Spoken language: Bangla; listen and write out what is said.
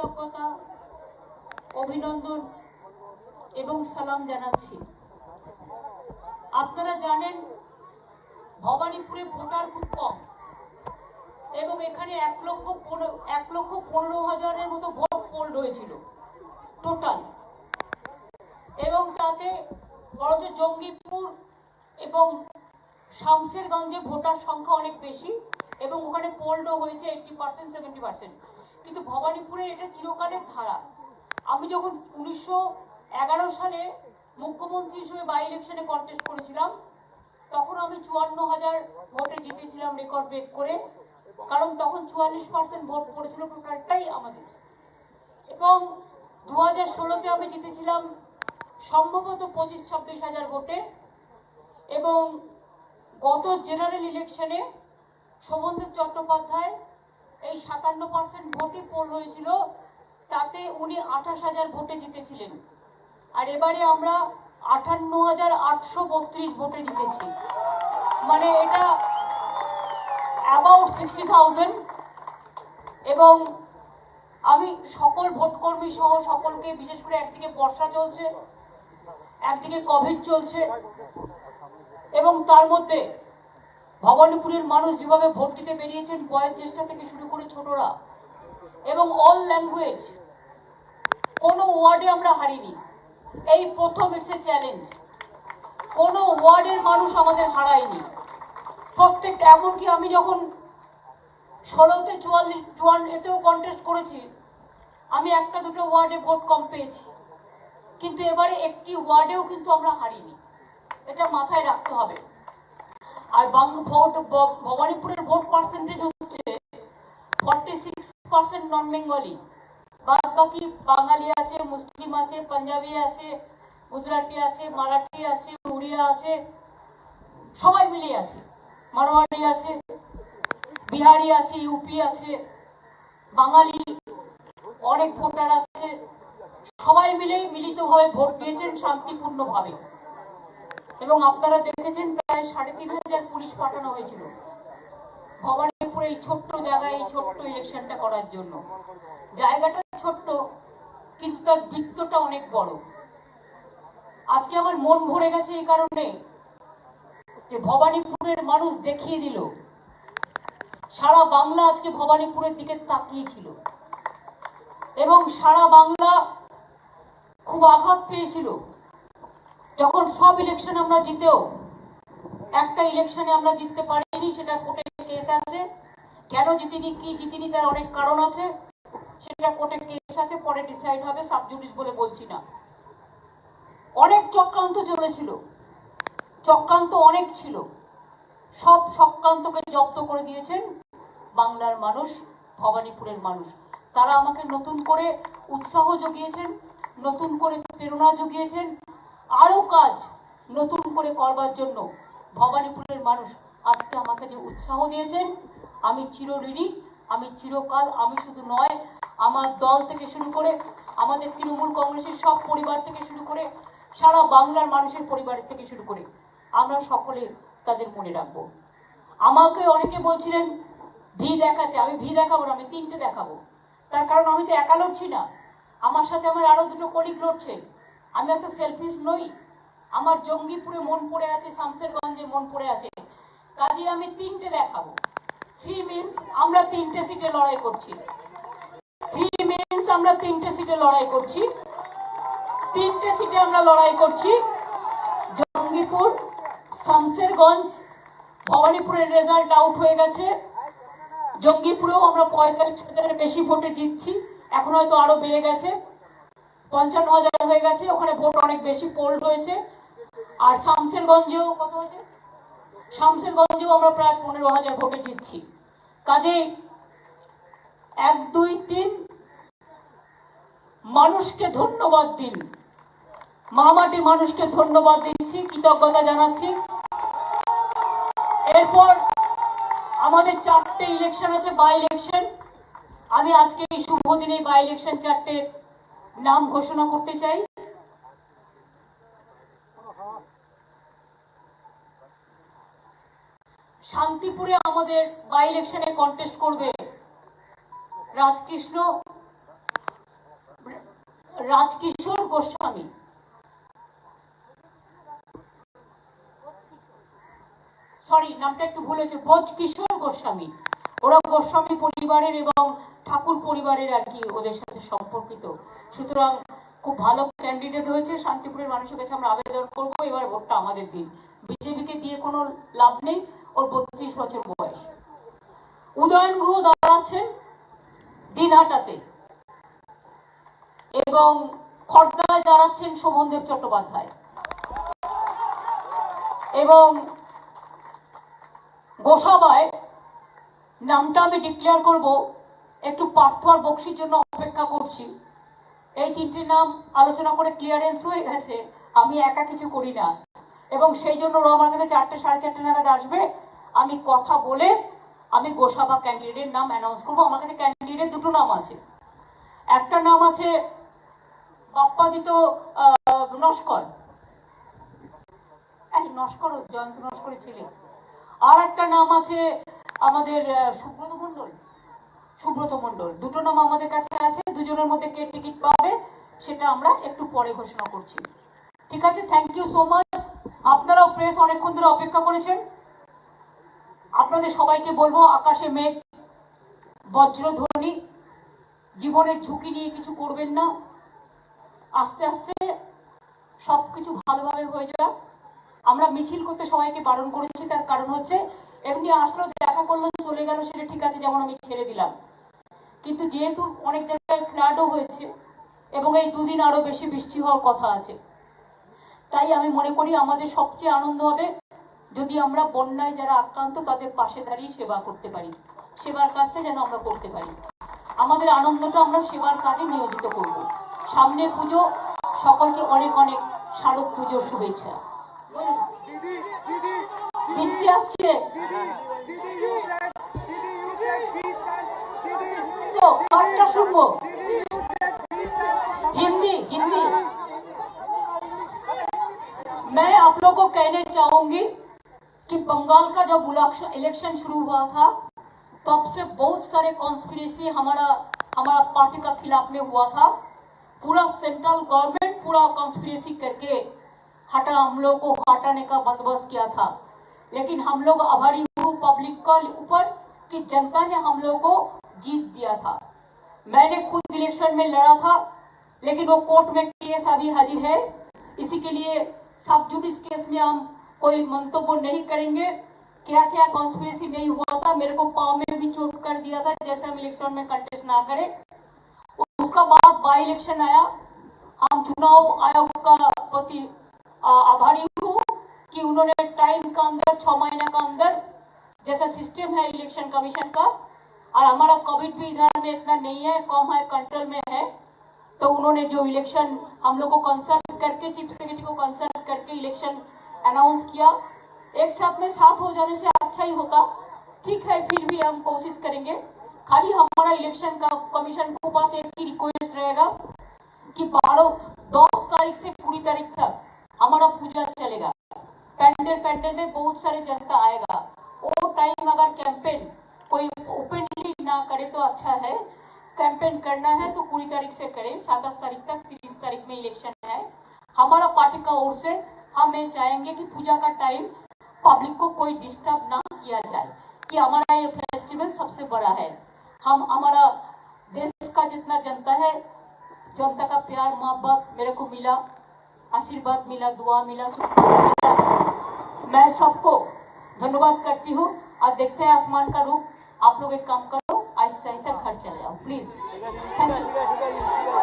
কৃতজ্ঞতা, অভিনন্দন এবং সালাম জানাচ্ছি। আপনারা জানেন, ভবানীপুরে ভোটার খুব কম এবং এখানে এক লক্ষ এক লক্ষ পনেরো হাজারের মতো ভোট পোল রয়েছিল টোটাল। এবং তাতে বরঞ্চ জঙ্গিপুর এবং শামসেরগঞ্জে ভোটার সংখ্যা অনেক বেশি এবং ওখানে পোলও হয়েছে এইটটি পার্সেন্ট, সেভেন্টি পার্সেন্ট। কিন্তু ভবানীপুরে এটা চিরকালের ধারা। আমি যখন উনিশশো এগারো সালে মুখ্যমন্ত্রী হিসেবে বাই ইলেকশনে কন্টেস্ট করেছিলাম, তখন আমি চুয়ান্ন হাজার ভোটে জিতেছিলাম রেকর্ড ব্রেক করে, কারণ তখন চুয়াল্লিশ পার্সেন্ট ভোট পড়েছিল টোটালটাই আমাদের। এবং দু হাজার ষোলোতে আমি জিতেছিলাম সম্ভবত পঁচিশ ছাব্বিশ হাজার ভোটে, এবং গত জেনারেল ইলেকশনে শোভনদেব চট্টোপাধ্যায় এই সাতান্ন পার্সেন্ট ভোটে পোল হয়েছিল, তাতে উনি আঠাশ হাজার ভোটে জিতেছিলেন। আর এবারে আমরা আটান্ন হাজার আটশো বত্রিশ ভোটে জিতেছি। মানে এটা অ্যাবাউট সিক্সটি থাউজেন্ড এবং আমি সকল ভোটকর্মী সহ সকলকে বিশেষ করে একদিকে বর্ষা চলছে, একদিকে কোভিড চলছে, এবং তার মধ্যে ভবানীপুরের মানুষ যেভাবে ভোট দিতে বেরিয়েছেন বয়ের চেষ্টা থেকে শুরু করে ছোটরা। এবং অল ল্যাঙ্গুয়েজ কোনো ওয়ার্ডে আমরা হারিনি। এই প্রথম ইটস এ চ্যালেঞ্জ কোনো ওয়ার্ডের মানুষ আমাদের হারায়নি। প্রত্যেকটা এমনকি আমি যখন ষোলোতে চুয়াল্লিশ চুয়ান্ন এতেও কন্টেস্ট করেছি, আমি একটা দুটো ওয়ার্ডে ভোট কম পেয়েছি। কিন্তু এবারে একটি ওয়ার্ডেও কিন্তু আমরা হারিনি। এটা মাথায় রাখতে হবে। আর ভোট ভবানীপুরের ভোট পার্সেন্টেজ হচ্ছে forty six percent non Bengali বাদ বাকি বাঙালি আছে, মুসলিম আছে, পাঞ্জাবি আছে, গুজরাটি আছে, মারাঠি আছে, উড়িয়া আছে, সবাই মিলে আছে। মারোয়াড়ি আছে, বিহারি আছে ইউপি আছে, বাঙালি অনেক ভোটার আছে, সবাই মিলেই মিলিতভাবে ভোট দিয়েছেন শান্তিপূর্ণভাবে। এবং আপনারা দেখেছেন প্রায় সাড়ে তিন হাজার পুলিশ পাঠানো হয়েছিল। ভবানীপুরে এই ছোট্ট জায়গায় এই ছোট্ট ইলেকশনটা করার জন্য। জায়গাটা ছোট্ট, কিন্তু তার বৃত্তটা অনেক বড়। আজকে আমার মন ভরে গেছে এই কারণে যে ভবানীপুরের মানুষ দেখিয়ে দিল, সারা বাংলা আজকে ভবানীপুরের দিকে তাকিয়েছিল। এবং সারা বাংলা খুব আঘাত পেয়েছিল। যখন সব ইলেকশন আমরা জিতেও, একটা ইলেকশনে আমরা জিততে পারিনি, সেটা কোর্টে কেস আছে। কেন জিতিনি, কি জিতিনি, তার অনেক কারণ আছে। সেটা কোর্টে কেস আছে, পরে ডিসাইড হবে সাবজুডিস বলে বলছি না। অনেক চক্রান্ত চলেছিল। চক্রান্ত অনেক ছিল। সব চক্রান্তকে জব্দ করে দিয়েছেন বাংলার মানুষ, ভবানীপুরের মানুষ। তারা আমাকে নতুন করে উৎসাহ জুগিয়েছেন, নতুন করে প্রেরণা জুগিয়েছেন আরও কাজ নতুন করে করবার জন্য ভবানীপুরের মানুষ আজকে আমাকে যে উৎসাহ দিয়েছেন, আমি চিরঋণী, আমি চিরকাল, আমি শুধু নয়, আমার দল থেকে শুরু করে আমাদের তৃণমূল কংগ্রেসের সব পরিবার থেকে শুরু করে সারা বাংলার মানুষের পরিবারের থেকে শুরু করে আমরা সকলে তাদের মনে রাখব। আমাকে অনেকে বলছিলেন, ভি দেখাতে, আমি ভি দেখাবো না, আমি তিনটে দেখাবো। তার কারণ আমি তো একা লড়ছি না। আমার সাথে আমার আরও দুটো কলিগ লড়ছে। আমি এত সেলফিস নই। আমার জঙ্গিপুরে মন পড়ে আছে শামসেরগঞ্জে মন পড়ে আছে। কাজে আমি তিনটে দেখাবো। থ্রি মিনস আমরা তিনটে সিটে লড়াই করছি। থ্রি মিনস আমরা তিনটে সিটে লড়াই করছি। তিনটে সিটে আমরা লড়াই করছি জঙ্গিপুর শামসেরগঞ্জ ভবানীপুরের রেজাল্ট আউট হয়ে গেছে। জঙ্গিপুরেও আমরা পঁয়তাল্লিশ হাজারের বেশি ভোটে জিতছি। এখন হয়তো আরও বেড়ে গেছে। পঞ্চান্ন হাজার হয়ে গেছে, ওখানে ভোট অনেক বেশি পোল হয়েছে। আর শামসেরগঞ্জেও কত হয়েছে? শামসেরগঞ্জেও আমরা প্রায় পনেরো হাজার ভোটে জিতছি। কাজেই এক, দুই, তিন, মানুষকে ধন্যবাদ দিন। মামাটি মানুষকে ধন্যবাদ দিচ্ছি, কৃতজ্ঞতা জানাচ্ছি। এরপর আমাদের চারটে ইলেকশন আছে বাই ইলেকশন আমি আজকে এই শুভ দিনে বাই ইলেকশন চারটে নাম ঘোষণা করতে চাই। শান্তিপুরে আমাদের বাই ইলেকশনে কন্টেস্ট করবে রাজকৃষ্ণ রাজকিশোর গোস্বামী। সরি নামটা একটু ভুল হয়েছে। ব্রজ কিশোর গোস্বামী। ওরা গোস্বামী পরিবারের এবং ঠাকুর পরিবারের আর কি ওদের সাথে সম্পর্কিত। সুতরাং খুব ভালো ক্যান্ডিডেট হয়েছে, শান্তিপুরের মানুষের কাছে আমরা আবেদন করব, এবার ভোটটা আমাদের দিন। বিজেপিকে দিয়ে কোনো লাভ নেই, ওর বত্রিশ বছর বয়স। উদয়ন গুহ দাঁড়াচ্ছেন দিনহাটাতে এবং খর্দায় দাঁড়াচ্ছেন শোভনদেব চট্টোপাধ্যায়। এবং গোসাবায় নামটা আমি ডিক্লেয়ার করব একটু পার্থ আর বক্সির জন্য অপেক্ষা করছি। এই তিনটি নাম আলোচনা করে ক্লিয়ারেন্স হয়ে গেছে, আমি একা কিছু করি না। এবং সেই জন্য ওরা আমার কাছে চারটে, সাড়ে চারটে নাগাদ আসবে। আমি কথা বলে আমি গোসাবা ক্যান্ডিডেটের নাম অ্যানাউন্স করব। আমার কাছে ক্যান্ডিডেট দুটো নাম আছে। একটা নাম আছে বাপ্পাদিত নস্কর। নস্কর, জয়ন্ত নস্করের ছেলে। আর একটা নাম আছে আমাদের সুব্রত মণ্ডল। সুব্রত মণ্ডল। দুটো নাম আমাদের কাছে আছে, দুজনের মধ্যে কে টিকিট পাবে সেটা আমরা একটু পরে ঘোষণা করছি। ঠিক আছে? থ্যাংক ইউ সো মাচ আপনারাও প্রেস অনেকক্ষণ ধরে অপেক্ষা করেছেন। আপনাদের সবাইকে বলব, আকাশে মেঘ বজ্রধ্বনি জীবনের ঝুঁকি নিয়ে কিছু করবেন না। আস্তে আস্তে সব কিছু ভালোভাবে হয়ে যাক। আমরা মিছিল করতে সবাইকে বারণ করেছি, তার কারণ হচ্ছে, এমনি আসলো, দেখা করল, চলে গেল, সেটা ঠিক আছে, যেমন আমি ছেড়ে দিলাম। কিন্তু যেহেতু অনেক জায়গায় ফ্ল্যাটও হয়েছে এবং এই দুদিন আরও বেশি বৃষ্টি হওয়ার কথা আছে। তাই আমি মনে করি আমাদের সবচেয়ে আনন্দ হবে যদি আমরা বন্যায় যারা আক্রান্ত তাদের পাশে দাঁড়িয়ে সেবা করতে পারি। সেবার কাজটা যেন আমরা করতে পারি। আমাদের আনন্দটা আমরা সেবার কাজে নিয়োজিত করব। সামনে পুজো সকলকে অনেক অনেক শারদ পুজোর শুভেচ্ছা। বলুন। বৃষ্টি আসছে। अशुभ हिंदी हिंदी। मैं आप लोगों को कहना चाहूँगी कि बंगाल का जब इलेक्शन शुरू हुआ था, तब से बहुत सारे कॉन्स्पिरेसी हमारा हमारा पार्टी का खिलाफ में हुआ था। पूरा सेंट्रल गवर्नमेंट पूरा कॉन्स्पिरेसी करके हटा हम लोग को हटाने का बंदोबस्त किया था। लेकिन हम लोग आभारी हूँ पब्लिक के ऊपर कि जनता ने हम लोग को जीत दिया था। मैंने खुद इलेक्शन में लड़ा था, लेकिन वो कोर्ट में केस अभी हाजिर है। इसी के लिए सब जुडिस केस में हम कोई मंतव्य नहीं करेंगे। क्या क्या कॉन्स्पिरेसी नहीं हुआ था, मेरे को पाँव में भी चोट कर दिया था, जैसे हम इलेक्शन में कंटेस्ट ना करें। उसका बाद बाई इलेक्शन आया। हम चुनाव आयोग का प्रति आभारी हूँ कि उन्होंने टाइम का अंदर, छह महीने का अंदर, जैसा सिस्टम है इलेक्शन कमीशन का और हमारा कोविड भी इधर में इतना नहीं है, कम है कंट्रोल में है। तो उन्होंने जो इलेक्शन हम लोग को कंसल्ट करके चीफ सेक्रेटरी को कंसल्ट करके इलेक्शन अनाउंस किया। एक साथ में साथ हो जाने से अच्छा ही होता। ठीक है, फिर भी हम कोशिश करेंगे। खाली हमारा इलेक्शन का कमीशन के पास एक ही रिक्वेस्ट रहेगा कि बारह, दस तारीख से पूरी तारीख तक हमारा पूजा चलेगा। पैंडल पैंडल में बहुत सारे जनता आएगा। वो टाइम अगर कैंपेन कोई ओपनली ना करे तो अच्छा है। कैंपेन करना है तो पूरी तारीख से करें। सताईस तारीख तक, तीस तारीख में इलेक्शन है। हमारा पार्टी का ओर से हम ये चाहेंगे कि पूजा का टाइम पब्लिक को कोई डिस्टर्ब ना किया जाए, कि हमारा ये फेस्टिवल सबसे बड़ा है। हम, हमारा देश का जितना जनता है, जनता का प्यार, मोहब्बत मेरे को मिला, आशीर्वाद मिला, दुआ मिला मिला। मैं सबको धन्यवाद करती हूँ। और देखते हैं आसमान का रूप। आप लोग एक काम करो ऐसा खर्च चले जाओ प्लीज़ थैंक यू